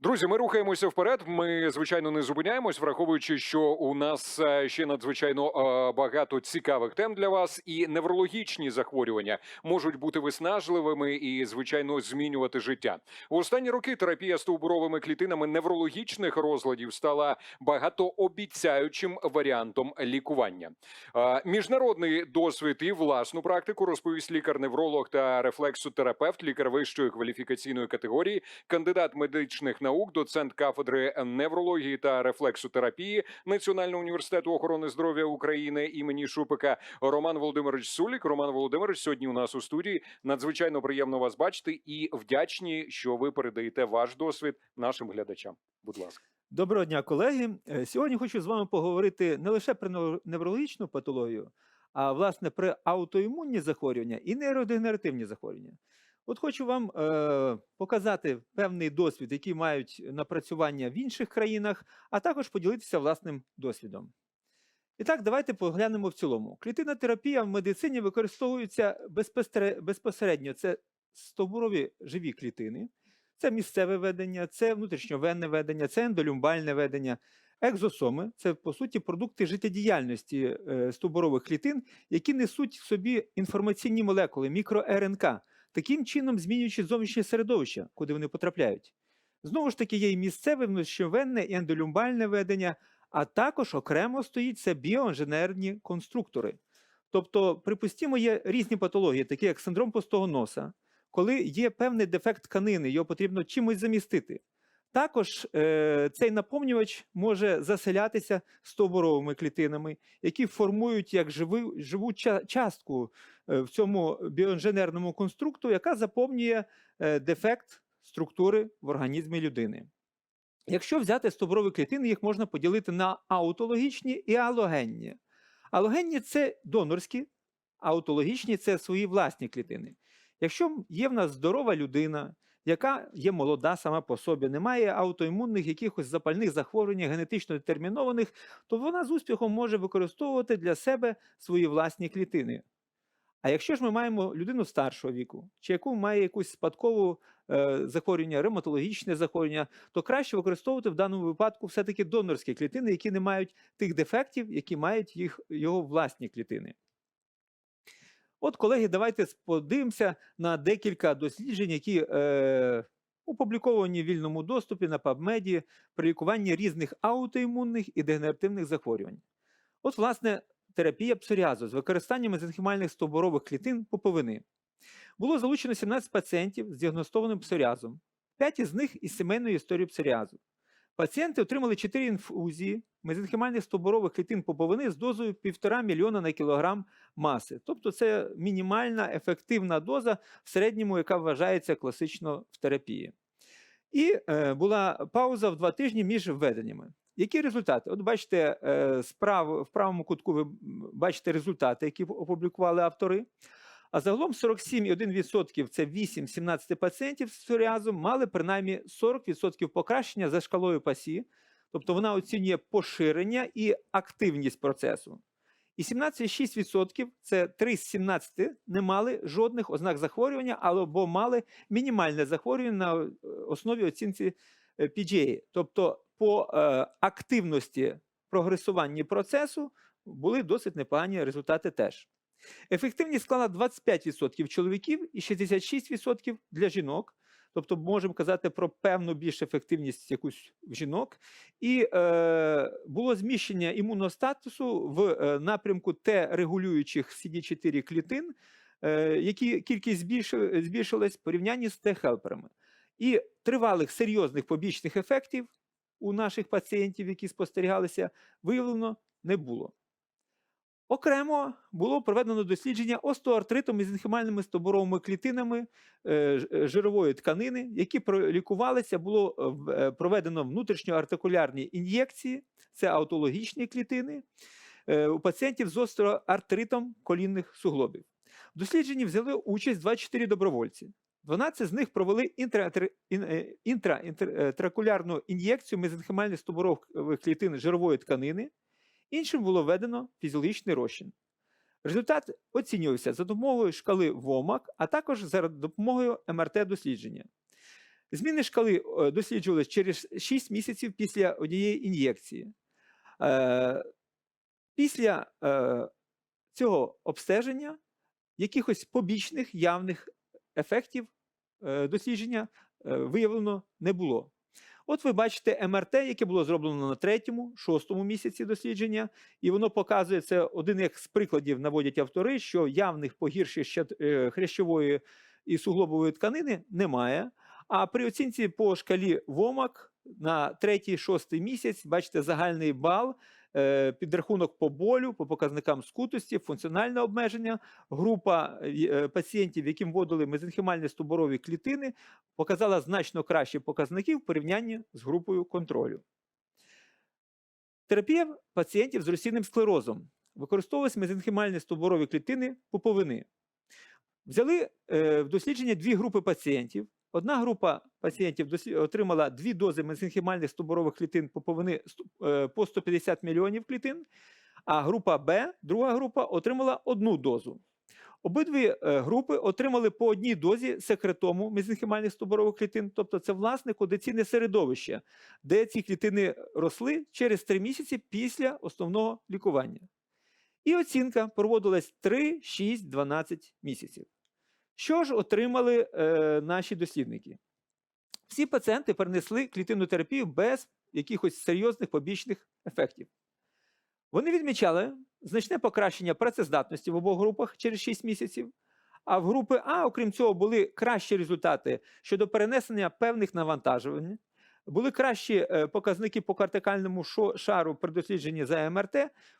Друзі, ми рухаємося вперед. Ми звичайно не зупиняємось, враховуючи, що у нас е, ще надзвичайно е, багато цікавих тем для вас, і неврологічні захворювання можуть бути виснажливими і, звичайно, змінювати життя. У останні роки терапія стовбуровими клітинами неврологічних розладів стала багатообіцяючим варіантом лікування. Е, Міжнародний досвід і власну практику розповість лікар-невролог та рефлексотерапевт, лікар вищої кваліфікаційної категорії, кандидат медичних наук, доцент кафедри неврології та рефлексотерапії Національного університету охорони здоров'я України імені Шупика Роман Володимирович Сулік. Роман Володимирович сьогодні у нас у студії. Надзвичайно приємно вас бачити і вдячні, що ви передаєте ваш досвід нашим глядачам. Будь ласка. Доброго дня, колеги. Е, Сьогодні хочу з вами поговорити не лише про неврологічну патологію, а власне про аутоімунні захворювання і нейродегенеративні захворювання. От хочу вам е, показати певний досвід, який мають напрацювання в інших країнах, а також поділитися власним досвідом. І так, давайте поглянемо в цілому. Клітинна терапія в медицині використовується безпосередньо. Це стовбурові живі клітини, це місцеве ведення, це внутрішньовенне ведення, це ендолюмбальне ведення. Екзосоми це по суті продукти життєдіяльності е, стовбурових клітин, які несуть в собі інформаційні молекули, мікро-РНК, таким чином змінюючи зовнішнє середовище, куди вони потрапляють. Знову ж таки, є і місцеве внущовенне і ендолюмбальне ведення, а також окремо стоїть це біоінженерні конструктори. Тобто, припустімо, є різні патології, такі як синдром пустого носа, коли є певний дефект тканини, його потрібно чимось замістити. Також е, цей наповнювач може заселятися стовбуровими клітинами, які формують як живу, живу ча- частку е, в цьому біоінженерному конструкту, яка заповнює е, дефект структури в організмі людини. Якщо взяти стовбурові клітини, їх можна поділити на аутологічні і алогенні. Алогенні це донорські, аутологічні це свої власні клітини. Якщо є в нас здорова людина, яка є молода сама по собі, не має аутоімунних якихось запальних захворювань, генетично детермінованих, то вона з успіхом може використовувати для себе свої власні клітини. А якщо ж ми маємо людину старшого віку, чи яку має якусь спадкову е, захворювання, ревматологічне захворювання, то краще використовувати в даному випадку все-таки донорські клітини, які не мають тих дефектів, які мають їх, його власні клітини. От, колеги, давайте подивимося на декілька досліджень, які е, опубліковані в вільному доступі на PubMed при лікуванні різних аутоімунних і дегенеративних захворювань. От, власне, терапія псоріазу з використанням мезенхімальних стовбурових клітин пуповини. Було залучено 17 пацієнтів з діагностованим псоріазом, 5 із них із сімейною історією псоріазу. Пацієнти отримали 4 інфузії мезенхімальних стовбурових клітин пуповини з дозою 1,5 мільйона на кілограм маси. Тобто це мінімальна ефективна доза в середньому, яка вважається класично в терапії. І е, була пауза в два тижні між введеннями. Які результати? От бачите, е, справ, в правому кутку ви бачите результати, які опублікували автори. А загалом 47,1% це 8-17 пацієнтів з псоріазом мали принаймні 40% покращення за шкалою ПАСІ, тобто вона оцінює поширення і активність процесу. І 17,6% це 3 з 17 не мали жодних ознак захворювання або мали мінімальне захворювання на е, основі оцінці е, PGA. Тобто по е, активності прогресування процесу були досить непогані результати теж. Ефективність склала 25% чоловіків і 66% для жінок. Тобто можемо казати про певну більш ефективність якусь в жінок. І е, було зміщення імунного статусу в е, напрямку Т-регулюючих CD4 клітин, е, які кількість збільши- збільшилась в порівнянні з Т-хелперами. І тривалих серйозних побічних ефектів у наших пацієнтів, які спостерігалися, виявлено не було. Окремо було проведено дослідження остеоартритом із інхімальними стовбуровими клітинами е, е, жирової тканини, які пролікувалися, було е, проведено внутрішньоартикулярні ін'єкції, це аутологічні клітини у пацієнтів з остеоартритом колінних суглобів. В дослідженні взяли участь 24 добровольці. 12 з них провели інтраінтракулярну ін'єкцію мезенхімальних стовбурових клітин жирової тканини, іншим було введено фізіологічний розчин. Результат оцінювався за допомогою шкали ВОМАК, а також за допомогою МРТ-дослідження. Зміни шкали е, досліджувалися через 6 місяців після однієї ін'єкції. Е, Після е, цього обстеження якихось побічних явних ефектів дослідження виявлено не було. От ви бачите МРТ, яке було зроблено на третьому, шостому місяці дослідження, і воно показує це один як з прикладів наводять автори, що явних погіршень е, хрящової і суглобової тканини немає. А при оцінці по шкалі ВОМАК на третій, шостий місяць, бачите, загальний бал, підрахунок по болю, по показникам скутості, функціональне обмеження. Група е, е, пацієнтів, яким вводили мезенхімальні стовбурові клітини, показала значно кращі показники в порівнянні з групою контролю. Терапія пацієнтів з російним склерозом. Використовувалися мезенхімальні стовбурові клітини пуповини. Взяли е, в дослідження дві групи пацієнтів. Одна група пацієнтів отримала дві дози мезенхімальних стовбурових клітин е, по 150 мільйонів клітин, а група Б, друга група, отримала одну дозу. Обидві е, групи отримали по одній дозі секретому мезенхімальних стовбурових клітин, тобто це власне кондиційне середовище, де ці клітини росли через 3 місяці після основного лікування. І оцінка проводилась 3, 6, 12 місяців. Що ж отримали е, наші дослідники? Всі пацієнти перенесли клітинну терапію без якихось серйозних побічних ефектів. Вони відмічали значне покращення працездатності в обох групах через 6 місяців. А в групи А, окрім цього, були кращі результати щодо перенесення певних навантажувань, були кращі е, показники по кортикальному шо- шару при дослідженні за МРТ,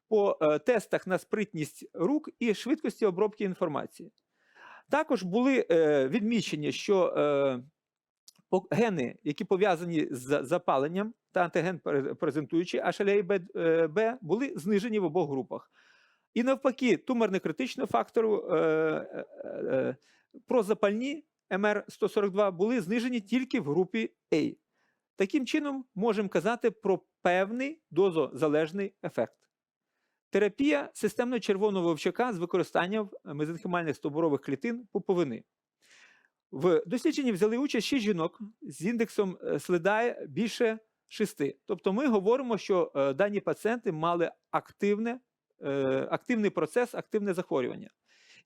по е, тестах на спритність рук і швидкості обробки інформації. Також були е, відмічені, що е, гени, які пов'язані з запаленням та антиген презентуючий HLA-B, е, Б, були знижені в обох групах. І навпаки, туморно критичного фактору е, е, е, прозапальні МР-142 були знижені тільки в групі А. Таким чином, можемо казати про певний дозозалежний ефект. Терапія системно червоного вовчака з використанням мезенхімальних стовбурових клітин пуповини. В дослідженні взяли участь 6 жінок з індексом е, Следає більше 6. Тобто ми говоримо, що е, дані пацієнти мали активне, е, активний процес, активне захворювання.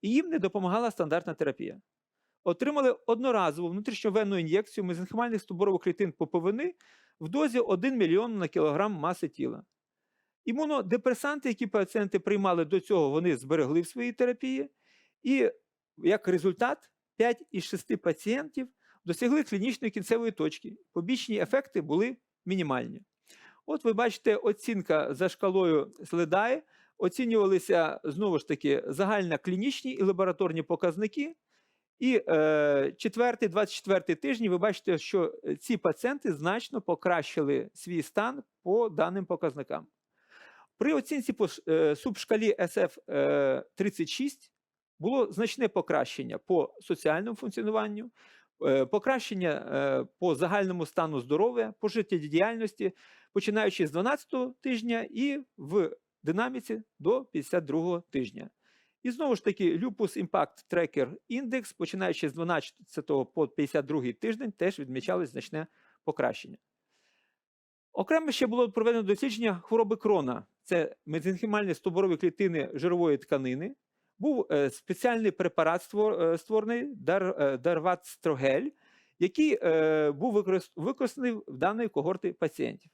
І їм не допомагала стандартна терапія. Отримали одноразову внутрішньовенну ін'єкцію мезенхімальних стовбурових клітин пуповини в дозі 1 мільйон на кілограм маси тіла. Імунодепресанти, які пацієнти приймали до цього, вони зберегли в своїй терапії. І як результат, 5 із 6 пацієнтів досягли клінічної кінцевої точки. Побічні ефекти були мінімальні. От ви бачите, оцінка за шкалою Следає. Оцінювалися знову ж таки загально клінічні і лабораторні показники. І е, 4, 24 тижні ви бачите, що ці пацієнти значно покращили свій стан по даним показникам. При оцінці по е, субшкалі SF36 було значне покращення по соціальному функціонуванню, е, покращення е, по загальному стану здоров'я, по життєдіяльності, починаючи з 12 тижня і в динаміці до 52 тижня. І знову ж таки, Lupus Impact Tracker Index, починаючи з 12 по 52 тиждень, теж відмічали значне покращення. Окремо ще було проведено дослідження хвороби крона. Це мезенхімальні стовбурові клітини жирової тканини. Був е, спеціальний препарат е, створений е, Дарватстрогель, який був використаний в даної когорти пацієнтів.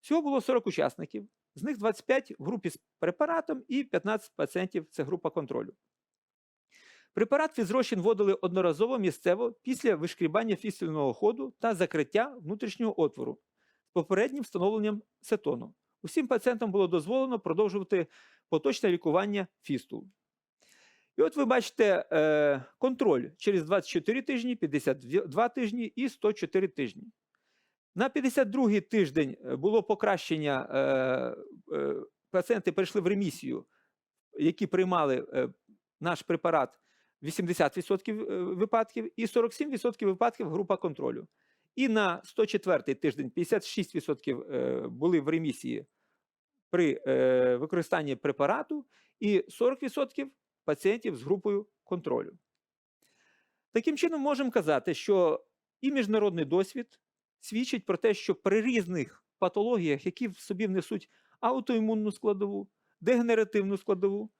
Всього було 40 учасників, з них 25 в групі з препаратом і 15 пацієнтів це група контролю. Препарат фізрощин вводили одноразово місцево після вишкрібання фістульного ходу та закриття внутрішнього отвору попереднім встановленням сетону. Усім пацієнтам було дозволено продовжувати поточне лікування фістул. І от ви бачите е, контроль через 24 тижні, 52 тижні і 104 тижні. На 52-й тиждень е, було покращення, е, е, пацієнти перейшли в ремісію, які приймали е, наш препарат 80% е, випадків і 47% випадків група контролю. І на 104-й тиждень 56% е, були в ремісії при е, використанні препарату, і 40% пацієнтів з групою контролю. Таким чином, можемо казати, що і міжнародний досвід свідчить про те, що при різних патологіях, які в собі внесуть аутоімунну складову, дегенеративну складову,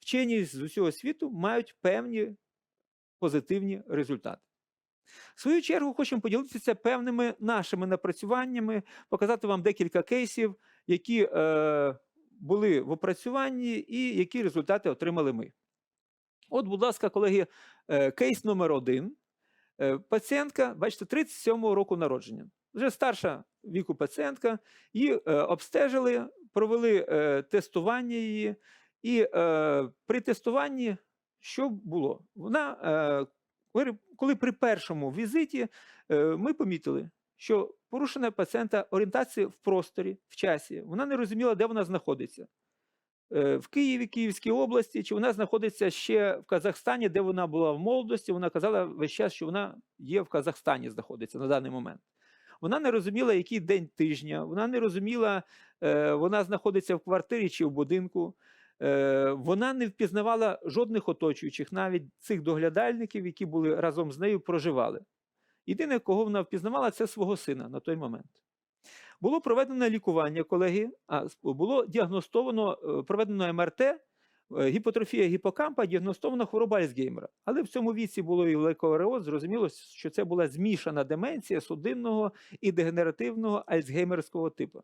вчені з усього світу мають певні позитивні результати. В свою чергу хочемо поділитися певними нашими напрацюваннями, показати вам декілька кейсів, які е, були в опрацюванні і які результати отримали ми. От, будь ласка, колеги, е, кейс номер один. Е, Пацієнтка, бачите, 37-го року народження. Вже старша віку пацієнтка, її е, обстежили, провели е, тестування її, і е, при тестуванні що було? Вона, е, коли- при першому візиті е, ми помітили, що порушена пацієнта орієнтація в просторі, в часі. Вона не розуміла, де вона знаходиться. Е, В Києві, Київській області, чи вона знаходиться ще в Казахстані, де вона була в молодості. Вона казала весь час, що вона є в Казахстані, знаходиться на даний момент. Вона не розуміла, який день тижня, вона не розуміла, е, вона знаходиться в квартирі чи в будинку. Е, Вона не впізнавала жодних оточуючих, навіть цих доглядальників, які були разом з нею, проживали. Єдине, кого вона впізнавала, це свого сина на той момент. Було проведено лікування, колеги, а було діагностовано, е, проведено МРТ, е, гіпотрофія гіпокампа, діагностована хвороба Альцгеймера. Але в цьому віці було і лейкоареоз, зрозуміло, що це була змішана деменція судинного і дегенеративного альцгеймерського типу.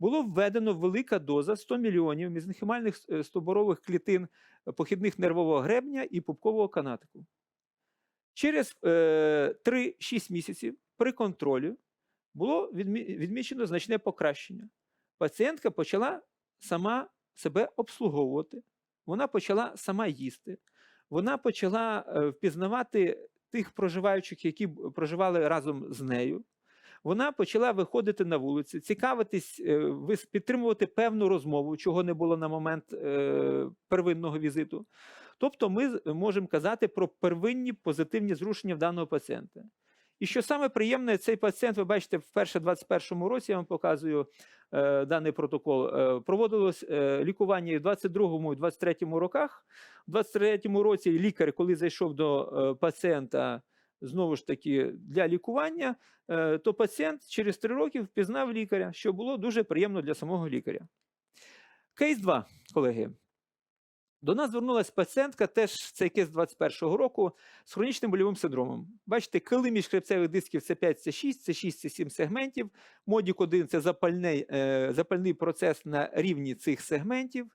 Було введено велика доза 100 мільйонів мезенхімальних с- е, стоборових клітин е, похідних нервового гребня і пупкового канатику. Через е, 3-6 місяців при контролі було відмічено значне покращення. Пацієнтка почала сама себе обслуговувати, вона почала сама їсти, вона почала е, впізнавати тих проживаючих, які проживали разом з нею. Вона почала виходити на вулиці, цікавитись, е, підтримувати певну розмову, чого не було на момент е, первинного візиту. Тобто, ми можемо казати про первинні позитивні зрушення в даного пацієнта. І що саме приємне, цей пацієнт, ви бачите, вперше в 2021 році я вам показую е, даний протокол. Е, проводилось е, лікування і в 22 і 23 роках. У 23 році лікар, коли зайшов до е, пацієнта знову ж таки для лікування, е, то пацієнт через 3 роки впізнав лікаря, що було дуже приємно для самого лікаря. Кейс 2, колеги. До нас звернулася пацієнтка, теж цей кейс 21-го року, з хронічним больовим синдромом. Бачите, кили міжхребцевих дисків це 5, це 6, це 6, це 7 сегментів. Модік 1 це запальний, е, запальний процес на рівні цих сегментів.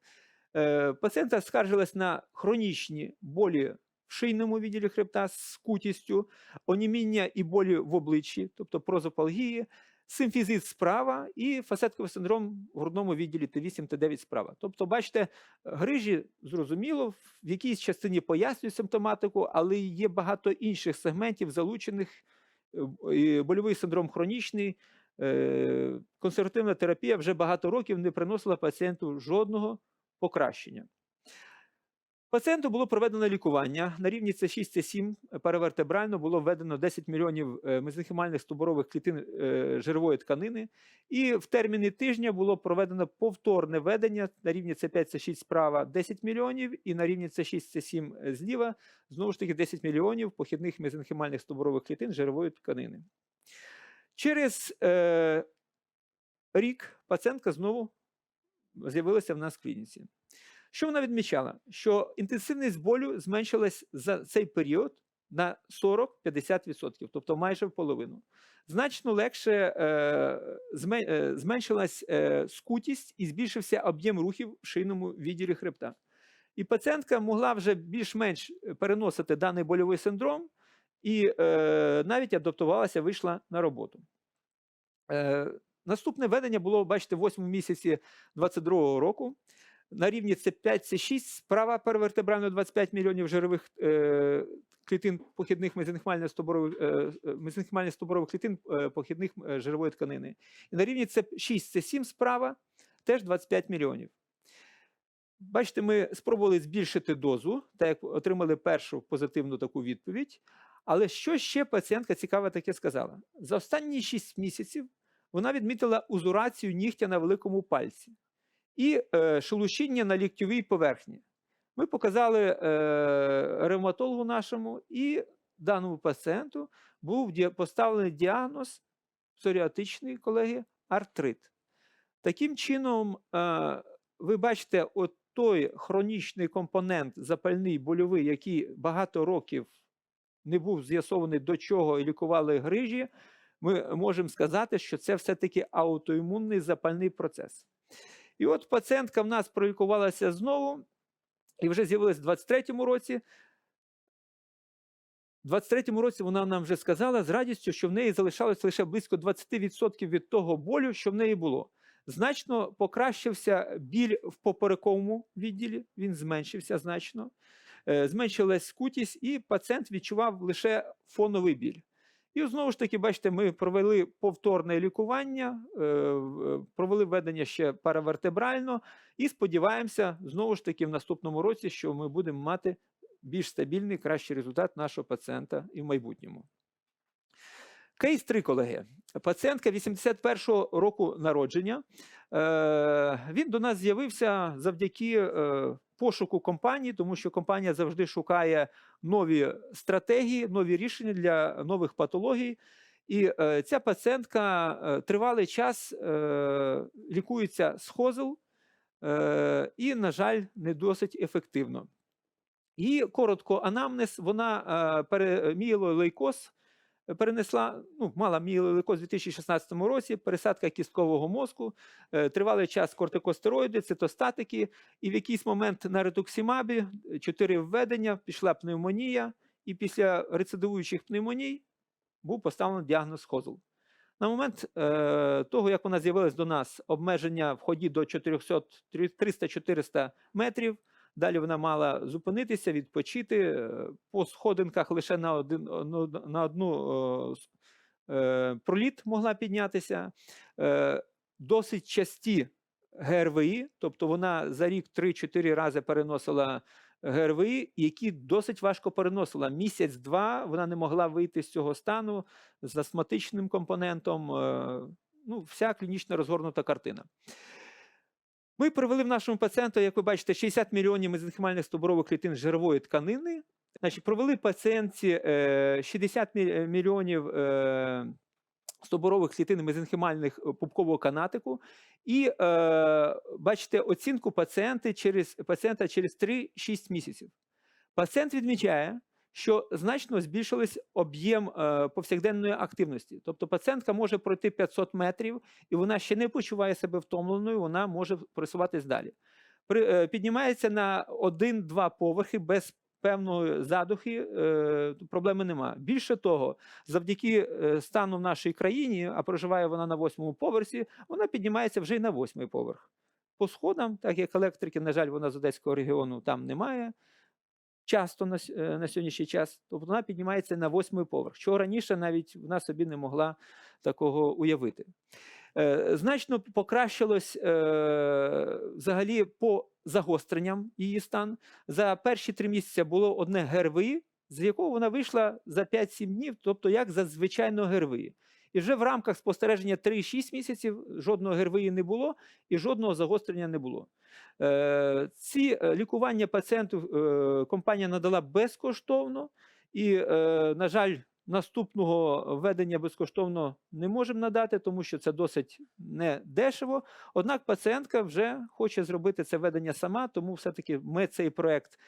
Е, пацієнтка скаржилась на хронічні болі в шийному відділі хребта з скутістю, оніміння і болі в обличчі, тобто прозопалгії, симфізит справа і фасетковий синдром в грудному відділі Т8, Т9 справа. Тобто, бачите, грижі, зрозуміло, в якійсь частині пояснюють симптоматику, але є багато інших сегментів, залучених. е, Больовий синдром хронічний, е, консервативна терапія вже багато років не приносила пацієнту жодного покращення. Пацієнту було проведено лікування на рівні С6, С7 перевертебрально було введено 10 мільйонів е, мезенхімальних стовбурових клітин е, жирової тканини, і в терміни тижня було проведено повторне введення на рівні С5, С6 справа 10 мільйонів, і на рівні С6, С7 зліва знову ж таки 10 мільйонів похідних мезенхімальних стовбурових клітин жирової тканини. Через е, рік пацієнтка знову з'явилася в нас в клініці. Що вона відмічала? Що інтенсивність болю зменшилась за цей період на 40-50%, тобто майже в половину. Значно легше е, е, зменшилась е, скутість і збільшився об'єм рухів в шийному відділі хребта. І пацієнтка могла вже більш-менш переносити даний больовий синдром і е, навіть адаптувалася, вийшла на роботу. Е, наступне ведення було, бачите, в 8 місяці 22 року. На рівні С5, С6, справа перевертебрально 25 мільйонів жирових е, клітин похідних мезенхімальних стоборових, е, е, клітин е, похідних е, жирової тканини. І на рівні С6, С7 справа теж 25 мільйонів. Бачите, ми спробували збільшити дозу, так як отримали першу позитивну таку відповідь. Але що ще пацієнтка цікаве таке сказала? За останні 6 місяців вона відмітила узурацію нігтя на великому пальці і е, шелушіння на ліктьовій поверхні. Ми показали е, ревматологу нашому, і даному пацієнту був поставлений діагноз псоріатичний, колеги, артрит. Таким чином, е, ви бачите, от той хронічний компонент запальний больовий, який багато років не був з'ясований, до чого лікували грижі, ми можемо сказати, що це все-таки аутоімунний запальний процес. І от пацієнтка в нас пролікувалася знову, і вже з'явилась в 23-му році. У 23-му році вона нам вже сказала з радістю, що в неї залишалось лише близько 20% від того болю, що в неї було. Значно покращився біль в поперековому відділі, він зменшився значно, е, зменшилась скутість, і пацієнт відчував лише фоновий біль. І знову ж таки, бачите, ми провели повторне лікування, е, е, провели введення ще паравертебрально, і сподіваємося, знову ж таки, в наступному році, що ми будемо мати більш стабільний, кращий результат нашого пацієнта і в майбутньому. Кейс 3, колеги. Пацієнтка 81-го року народження. Е, він до нас з'явився завдяки пошуку компанії, тому що компанія завжди шукає нові стратегії, нові рішення для нових патологій. І е, ця пацієнтка е, тривалий час е, лікується з хозел е, і, на жаль, не досить ефективно. І коротко анамнез, вона е, пере, мієлолейкоз перенесла, ну, мала мієлолейкоз у 2016 році, пересадка кісткового мозку, е, тривалий час кортикостероїди, цитостатики, і в якийсь момент на ретуксімабі, 4 введення, пішла пневмонія, і після рецидивуючих пневмоній був поставлений діагноз хозл. На момент е, того, як вона з'явилась до нас, обмеження в ході до 400 300-400 метрів. Далі вона мала зупинитися, відпочити е, по сходинках лише на один ну, на одну е, проліт могла піднятися. Е, досить часті ГРВІ, тобто вона за рік 3-4 рази переносила ГРВІ, які досить важко переносила. Місяць-два вона не могла вийти з цього стану з астматичним компонентом. е, Ну, вся клінічна розгорнута картина. Ми провели в нашому пацієнту, як ви бачите, 60 мільйонів мезенхімальних стовбурових клітин жирової тканини. Значить, провели пацієнтці е, 60 е, мільйонів е, стовбурових клітин мезенхімальних е, пупкового канатику. І е, бачите оцінку пацієнти через, пацієнта через 3-6 місяців. Пацієнт відмічає, що значно збільшилось об'єм е, повсякденної активності. Тобто пацієнтка може пройти 500 метрів, і вона ще не почуває себе втомленою, вона може просуватись далі. Е, піднімається на 1-2 поверхи без певної задухи, е, проблеми нема. Більше того, завдяки стану в нашій країні, а проживає вона на восьмому поверсі, вона піднімається вже й на восьмий поверх. По сходам, так як електрики, на жаль, вона з Одеського регіону там немає часто на, е, на сьогоднішній час, тобто вона піднімається на восьмий поверх, що раніше навіть вона собі не могла такого уявити. Е, значно покращилось е, взагалі по загостренням її стан. За перші три місяці було одне ГРВІ, з якого вона вийшла за 5-7 днів, тобто як за звичайного ГРВІ. І вже в рамках спостереження 3-6 місяців жодного ГРВІ не було і жодного загострення не було. Е, Ці е, лікування пацієнту е, компанія надала безкоштовно, і, на жаль, наступного введення безкоштовно не можемо надати, тому що це досить не дешево. Однак пацієнтка вже хоче зробити це введення сама, тому все-таки ми цей проект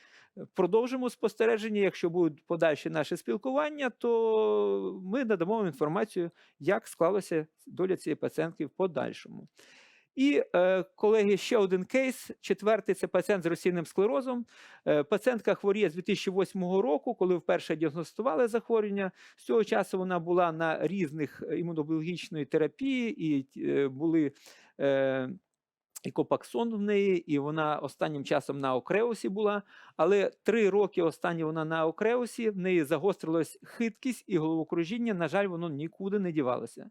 продовжимо спостереження. Якщо будуть подальші наші спілкування, то ми надамо вам інформацію, як склалася доля цієї пацієнтки в подальшому. І, е, колеги, ще один кейс. Четвертий це пацієнт з російним склерозом. Е, пацієнтка хворіє з 2008 року, коли вперше діагностували захворювання. З цього часу вона була на різних імунобіологічної терапії, і е, були і копаксон в неї, і вона останнім часом на окреусі була. Але три роки останні вона на окреусі, в неї загострилась хиткість і головокружіння. На жаль, воно нікуди не дівалося.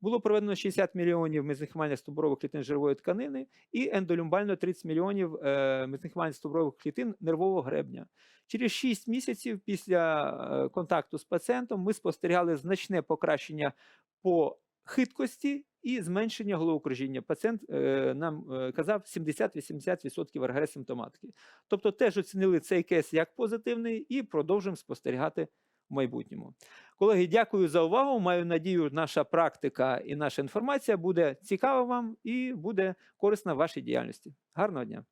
Було проведено 60 мільйонів мезенхімальних стовбурових клітин жирової тканини і ендолюмбально 30 мільйонів е, мезенхімальних стовбурових клітин нервового гребня. Через 6 місяців після е, контакту з пацієнтом ми спостерігали значне покращення по хиткості і зменшення головокружіння. Пацієнт е, нам е, казав 70-80% РГС-симптоматики. Тобто теж оцінили цей кейс як позитивний і продовжуємо спостерігати в майбутньому. Колеги, дякую за увагу. Маю надію, наша практика і наша інформація буде цікава вам і буде корисна в вашій діяльності. Гарного дня!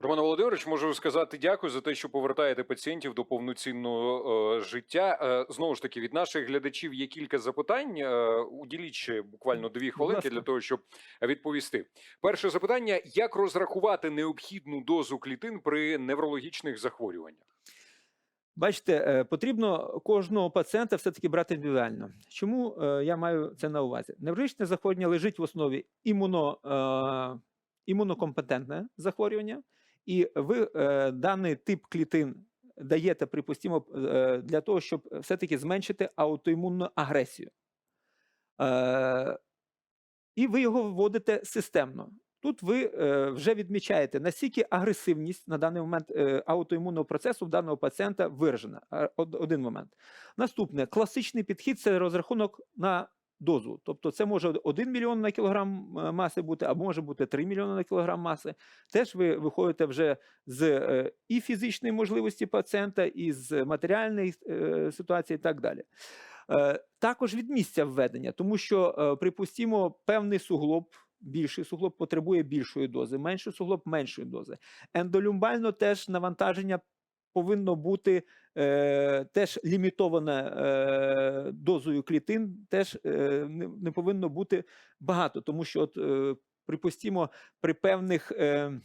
Роман Володимирович, можу сказати дякую за те, що повертаєте пацієнтів до повноцінного е, життя. Е, знову ж таки, від наших глядачів є кілька запитань. Е, уділіть ще буквально дві хвилинки для того, щоб відповісти. Перше запитання: як розрахувати необхідну дозу клітин при неврологічних захворюваннях? Бачите, е, потрібно кожного пацієнта все-таки брати індивідуально. Чому е, я маю це на увазі? Неврологічне захворювання лежить в основі імуно, е, імунокомпетентне захворювання, і ви е, даний тип клітин даєте, припустимо, е, для того, щоб все-таки зменшити аутоімунну агресію. Е, і ви його вводите системно. Тут ви е, вже відмічаєте, наскільки агресивність на даний момент е, аутоімунного процесу в даного пацієнта виражена. Один момент. Наступне класичний підхід це розрахунок на дозу. Тобто це може 1 мільйон на кілограм е, маси бути, а може бути 3 мільйони на кілограм маси. Теж ви виходите вже з е, і фізичної можливості пацієнта, і з матеріальної е, ситуації, і так далі. Також від місця введення, тому що, припустімо, певний суглоб, більший суглоб потребує більшої дози, менший суглоб меншої дози. Ендолюмбально теж навантаження повинно бути е, теж лімітоване е, дозою клітин, теж е, не, не повинно бути багато, тому що, от, е, припустімо, при певних. Е,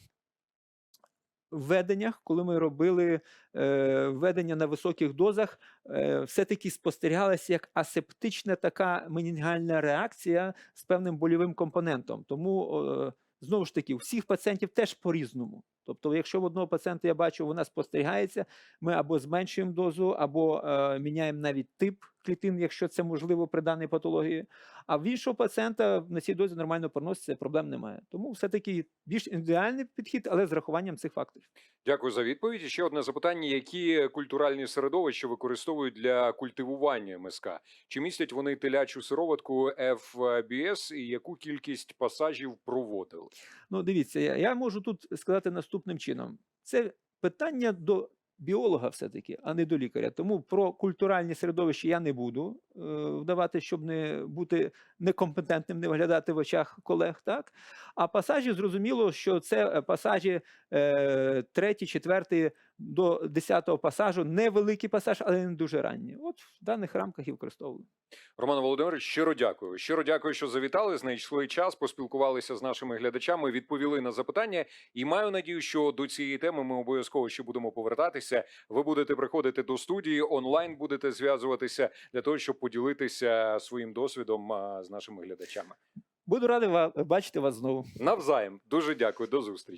Введеннях, коли ми робили е, введення на високих дозах, е, все-таки спостерігалася як асептична така менінгальна реакція з певним больовим компонентом. Тому знову ж таки, у всіх пацієнтів теж по-різному. Тобто, якщо в одного пацієнта я бачу, вона спостерігається, ми або зменшуємо дозу, або е, міняємо навіть тип клітин, якщо це можливо при даній патології. А в іншого пацієнта на цій дозі нормально проноситься, проблем немає. Тому все-таки більш індивідуальний підхід, але з рахуванням цих факторів. Дякую за відповідь. І Ще одне запитання: які культуральні середовища використовують для культивування МСК? Чи містять вони телячу сироватку FBS і яку кількість пасажів проводили? Ну, дивіться, я, я можу тут сказати наступним чином: це питання до біолога, все-таки, а не до лікаря. Тому про культуральні середовища я не буду е, вдавати, щоб не бути некомпетентним, не виглядати в очах колег. Так? А пасажі зрозуміло, що це е, пасажі е, третій, четвертий до десятого пасажу, невеликий пасаж, але не дуже ранні. От в даних рамках і використовую. Роман Володимирович, щиро дякую. Щиро дякую, що завітали, знайшли час, поспілкувалися з нашими глядачами, відповіли на запитання. І маю надію, що до цієї теми ми обов'язково ще будемо повертатися. Ви будете приходити до студії, онлайн будете зв'язуватися для того, щоб поділитися своїм досвідом з нашими глядачами. Буду радий бачити вас знову. Навзаєм дуже дякую. До зустрічі.